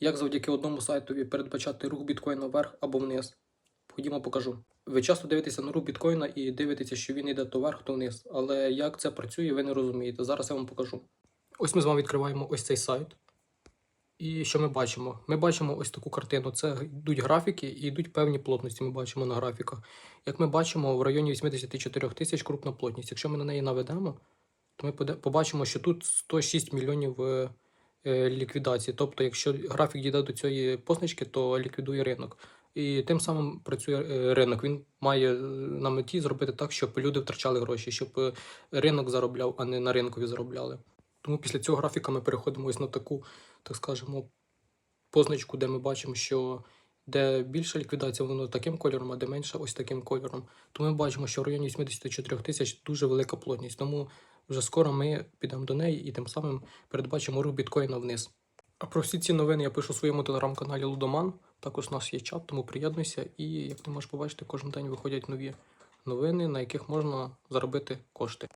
Як завдяки одному сайтові передбачати рух біткоїна вверх або вниз? Ходімо, покажу. Ви часто дивитеся на рух біткоїна і дивитеся, що він йде то вверх, то вниз. Але як це працює, ви не розумієте. Зараз я вам покажу. Ось ми з вами відкриваємо ось цей сайт. І що ми бачимо? Ми бачимо ось таку картину. Це йдуть графіки і йдуть певні плотності. Ми бачимо на графіках. Як ми бачимо, в районі 84 тисяч крупна плотність. Якщо ми на неї наведемо, то ми побачимо, що тут 106 мільйонів е, ліквідації. Тобто, якщо графік дійде до цієї позначки, то ліквідує ринок. І тим самим працює е, ринок. Він має е, на меті зробити так, щоб люди втрачали гроші, щоб е, ринок заробляв, а не на ринкові заробляли. Тому після цього графіка ми переходимо ось на таку, так скажемо, позначку, де ми бачимо, що де більша ліквідація, воно таким кольором, а де менша ось таким кольором. Тому ми бачимо, що в районі 84 тисяч дуже велика плотність. Тому вже скоро ми підемо до неї і тим самим передбачимо рух біткоїна вниз. А про всі ці новини я пишу в своєму телеграм-каналі Лудоман. Також у нас є чат, тому приєднуйся. І як ти можеш побачити, кожен день виходять нові новини, на яких можна заробити кошти.